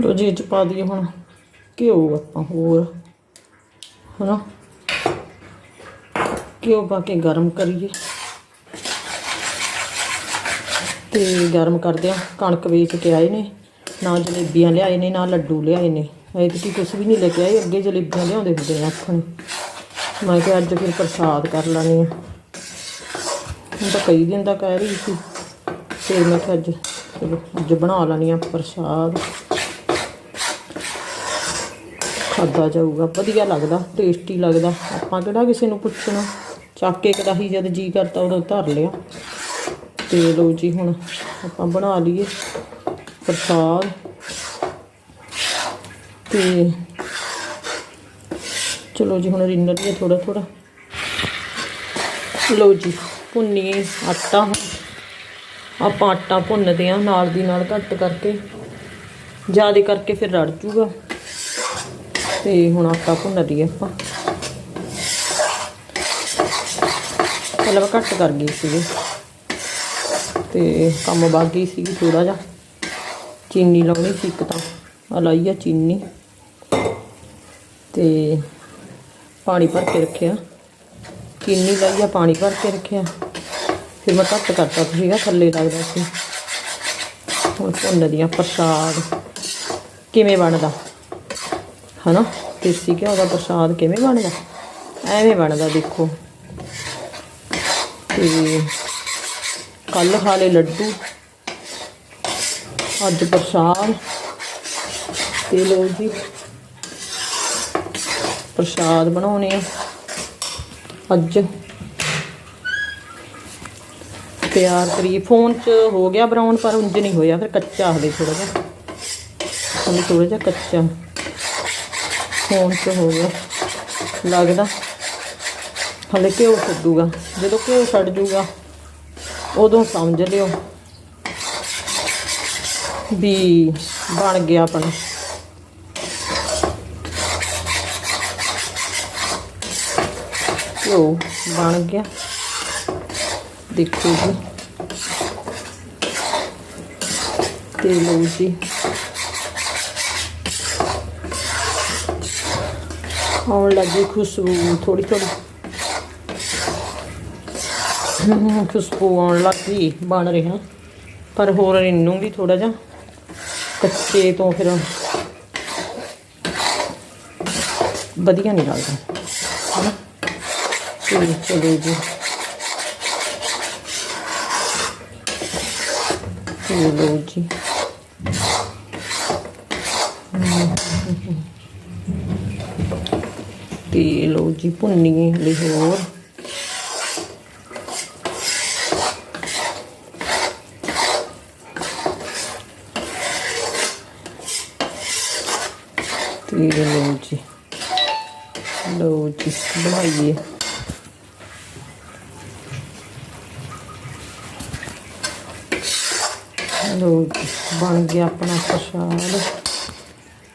ਲੋ ਜੀ ਚ ਪਾ ਦਈਏ ਹੁਣ ਘਿਓ ਆਪਾਂ ਹੋਰ, ਹਨਾ? ਘਿਓ ਪਾ ਕੇ ਗਰਮ ਕਰੀਏ। ਤੇ ਗਰਮ ਕਰਦੇ ਆ ਕਣਕ ਵੇਚ ਕੇ ਆਏ ਨੇ, ਨਾ ਜਲੇਬੀਆਂ ਲਿਆਏ ਨੇ, ਨਾ ਲੱਡੂ ਲਿਆਏ ਨੇ। ਐਤਕੀ ਕੁਝ ਵੀ ਨਹੀਂ ਲੈ ਕੇ ਆਏ, ਅੱਗੇ ਜਲੇਬੀਆਂ ਲਿਆਉਂਦੇ ਹੁੰਦੇ ਨੇ ਆਖਣ ਮੈਂ ਕਿਹਾ ਅੱਜ ਫਿਰ ਪ੍ਰਸਾਦ ਕਰ ਲੈਣੀ ਆ ਹੁਣ ਤਾਂ ਕਈ ਦਿਨ ਦਾ ਕਹਿ ਰਹੀ ਸੀ। ਫਿਰ ਮੈਂ ਕਿਹਾ ਅੱਜ, ਚਲੋ, ਅੱਜ ਬਣਾ ਲੈਣੀ ਆ ਪ੍ਰਸਾਦ। ਖਾਦਾ ਜਾਊਗਾ, ਵਧੀਆ ਲੱਗਦਾ ਟੇਸਟੀ ਲੱਗਦਾ। ਆਪਾਂ ਕਿਹੜਾ ਕਿਸੇ ਨੂੰ ਪੁੱਛਣਾ? ਚੱਕ ਕੇ ਕੜਾਹੀ ਜਦ ਜੀ ਕਰਤਾ ਉਦੋਂ ਧਰ ਲਿਆ। ਤੇ ਲੋ ਜੀ ਹੁਣ ਆਪਾਂ ਬਣਾ ਲਈਏ ਪ੍ਰਸਾਦ। ਤੇ ਚਲੋ ਜੀ ਹੁਣ ਰਿੰਨ ਲਈਏ ਥੋੜਾ ਥੋੜਾ ਲੋ ਜੀ, ਭੁੰਨੀਏ ਆਟਾ। ਆਪਾਂ ਆਟਾ ਭੁੰਨਦੇ ਆ ਨਾਲ ਦੀ ਨਾਲ ਘੱਟ ਕਰਕੇ। ਜ਼ਿਆਦਾ ਕਰਕੇ ਫਿਰ ਰੜ ਜੂਗਾ। ਤੇ ਹੁਣ ਆਟਾ ਭੁੰਨ ਲਈਏ ਆਪਾਂ। ਪਹਿਲਾਂ ਮੈਂ ਘੱਟ ਕਰ ਗਈ ਸੀਗੀ। ਤੇ ਕੰਮ ਵੱਧ ਗਈ ਸੀਗੀ ਥੋੜਾ ਜਿਹਾ। ਚੀਨੀ ਲਾਉਣੀ ਸੀ ਇੱਕ ਤਾਂ। ਆ ਲਾਈ ਆ ਚੀਨੀ। ਤੇ ਪਾਣੀ ਭਰ ਕੇ ਰੱਖਿਆ। ਚੀਨੀ ਲਾਈ ਆ, ਪਾਣੀ ਭਰ ਕੇ ਰੱਖਿਆ। ਫਿਰ ਮੈਂ ਘੱਟ ਕਰਤਾ ਸੀਗਾ, ਥੱਲੇ ਲੱਗਦਾ ਸੀ। ਹੁਣ ਭੁੰਨਦੀਆਂ ਪ੍ਰਸ਼ਾਦ ਕਿਵੇਂ ਬਣਦਾ? ਹਨਾ? ਦੇਸੀ ਘਿਓ ਦਾ ਪ੍ਰਸ਼ਾਦ ਕਿਵੇਂ ਬਣਦਾ? ਐਵੇਂ ਬਣਦਾ ਦੇਖੋ। ਤੇ ਕੱਲ ਖਾਲੇ ਲੱਡੂ, ਅੱਜ ਪ੍ਰਸ਼ਾਦ, ਤੇ ਲੋ ਜੀ, ਪ੍ਰਸ਼ਾਦ ਬਣਾਉਣੇ ਆ ਅੱਜ। ਤਿਆਰ ਕਰੀਏ ਫੋਨ 'ਚ ਹੋ ਗਿਆ ਬਰਾਊਨ ਪਰ ਉਂਝ ਨਹੀਂ ਹੋਇਆ, ਫਿਰ ਕੱਚਾ ਹਲੇ ਥੋੜਾ ਜਿਹਾ। ਹਲੇ ਥੋੜਾ ਜਿਹਾ ਕੱਚਾ। ਫੋਨ 'ਚ ਹੋ ਗਿਆ। ਲੱਗਦਾ। ਹਲੇ ਘਿਓ ਛੱਡੂਗਾ ਜਦੋਂ ਘਿਓ ਛੱਡ ਜੂਗਾ, ਉਦੋਂ ਸਮਝ ਲਿਓ ਵੀ ਬਣ ਗਿਆ ਆਪਣਾ। ਘਿਓ ਬਣ ਗਿਆ। ਦੇਖੋ ਜੀ। ਤੇ ਲਓ ਜੀ। ਆਉਣ ਲੱਗੀ ਖੁਸ਼ਬੂ ਥੋੜੀ ਥੋੜੀ ਖੁਸ਼ਬੂ ਆਉਣ ਲੱਗੀ ਬਣ ਰਿਹਾ ਪਰ ਹੋਰ ਇਹਨੂੰ ਵੀ ਥੋੜਾ ਜਿਹਾ ਕੱਚੇ ਤੋਂ ਫਿਰ ਵਧੀਆ ਨਹੀਂ ਲੱਗਦਾ। ਹਨਾ? ਤੇ ਚਲੋ ਜੀ। ਚਲੋ ਜੀ। ਤੇ ਲੋ ਜੀ ਭੁੰਨੀਏ ਲਈ ਹੋਰ। ਤੇ ਲੋ ਜੀ, ਲਓ ਜੀ, ਬਣਾਈਏ। ਲੋ ਬਣ ਗਿਆ ਆਪਣਾ ਪ੍ਰਸ਼ਾਦ।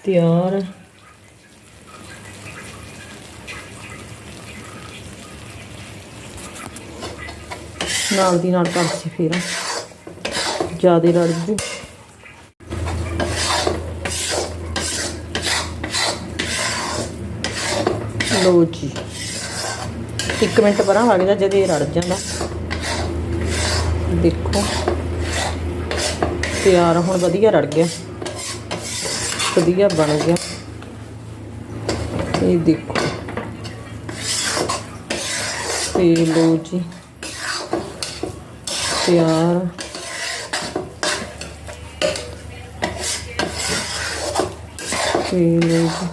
ਤਿਆਰ। ਨਾਲ ਦੀ ਨਾਲ ਕਰ ਸੀ ਫਿਰ। ਜਿਆਦੇ ਰੜ ਜੂ। ਲੋ ਜੀ। ਇੱਕ ਮਿੰਟ ਪਰਾਂ ਲੱਗ ਜਾ ਜਦ ਇਹ ਰੜ ਜਾਂਦਾ। ਦੇਖੋ। ਤਿਆਰ ਹੁਣ ਵਧੀਆ ਰੜ ਗਿਆ। ਵਧੀਆ ਬਣ ਗਿਆ। ਇਹ ਦੇਖੋ। ਤੇ ਲੋ ਜੀ। ਤਿਆਰ। ਤੇ ਲੋ ਜੀ।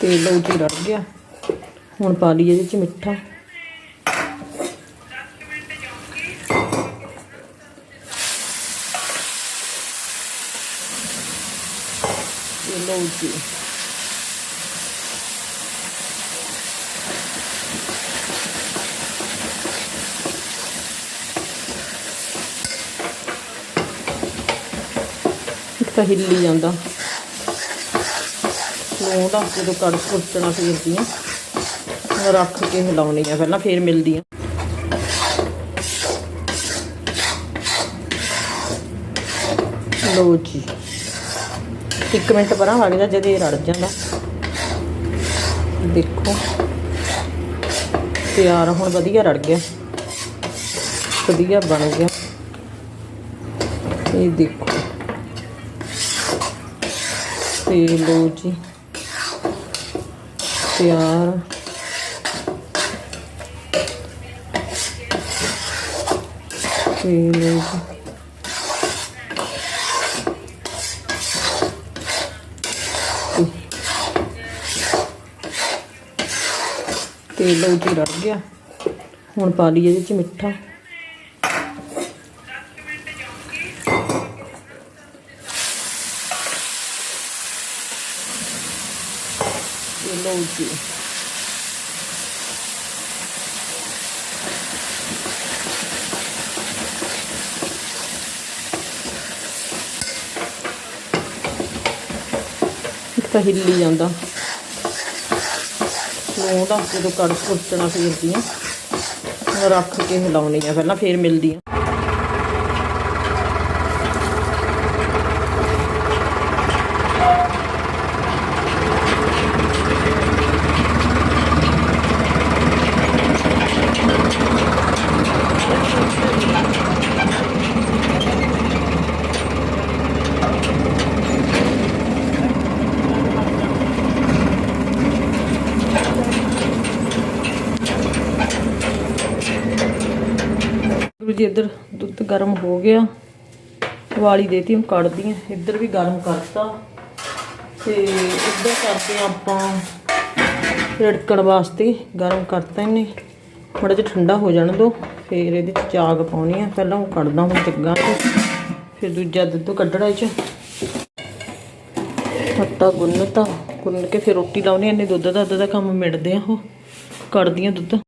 ਤੇ ਲੋ ਜੀ ਰੜ ਗਿਆ। ਹੁਣ ਪਾ ਲਈਏ ਇਹਦੇ ਚ ਮਿੱਠਾ। ਤੇ ਤਾਂ ਹਿੱਲੀ ਜਾਂਦਾ। ਲੂਣ ਦਾ ਜਦੋਂ ਕੜ ਕੁੱਟਣਾ ਫੇਰਦੀ ਆ। ਰੱਖ ਕੇ ਹਿਲਾਉਣੀ ਆ ਪਹਿਲਾਂ, ਫੇਰ ਮਿਲਦੀ ਆ। ਲੋ ਜੀ। ਇੱਕ ਮਿੰਟ ਪਰਾਂ ਲੱਗ ਜਾ ਜਦ ਇਹ ਰੜ ਜਾਂਦਾ। ਦੇਖੋ। ਤਿਆਰ ਹੁਣ ਵਧੀਆ ਰੜ ਗਿਆ। ਵਧੀਆ ਬਣ ਗਿਆ। ਇਹ ਦੇਖੋ। ਤੇ ਲੋ ਜੀ। ਤਿਆਰ। ਤੇ ਲੋ ਜੀ। ਤੇ ਲੋ ਜੀ ਰੜ ਗਿਆ। ਹੁਣ ਪਾ ਲਈਏ ਇਹਦੇ ਚ ਮਿੱਠਾ। ਤੇ ਲਓ ਜੀ। ਇੱਕ ਤਾਂ ਹਿੱਲੀ ਜਾਂਦਾ। ਲੂਣ ਦਾ ਜਦੋਂ ਕੜ ਸੁੱਟਣਾ ਫੇਰਦੀ ਆ ਰੱਖ ਕੇ ਹਿਲਾਉਣੀ ਆ ਪਹਿਲਾਂ, ਫੇਰ ਮਿਲਦੀ ਆ। ਜੀ ਇੱਧਰ ਦੁੱਧ ਗਰਮ ਹੋ ਗਿਆ। ਵਾਲੀ ਦੇਤੀ ਹੁਣ ਕੱਢਦੀ ਆ। ਇੱਧਰ ਵੀ ਗਰਮ ਕਰਤਾ। ਤੇ ਇੱਧਰ ਕਰਦੇ ਆ ਆਪਾਂ ਰੜਕਣ ਵਾਸਤੇ। ਗਰਮ ਕਰਤਾ ਇਹਨੇ। ਥੋੜਾ ਜਿਹਾ ਠੰਡਾ ਹੋ ਜਾਣ ਦੋ। ਫਿਰ ਇਹਦੇ ਚ ਚਾਗ ਪਾਉਣੀ ਆ। ਪਹਿਲਾਂ ਉਹ ਕੱਢਦਾ ਹੁਣ ਜੱਗਾਂ ਤੇ ਫਿਰ ਦੂਜਾ ਦੁੱਧ ਕੱਢਣਾ ਇਹ ਚ। ਆਟਾ ਗੁੰਨਤਾ। ਗੁੰਨ ਕੇ ਫਿਰ ਰੋਟੀ ਲਾਉਣੀ ਇਹਨੇ ਦੁੱਧ ਦਾ ਅੱਧ ਦਾ ਕੰਮ ਮਿਟਦੇ ਆ ਉਹ। ਕੱਢਦੀਆਂ ਦੁੱਧ।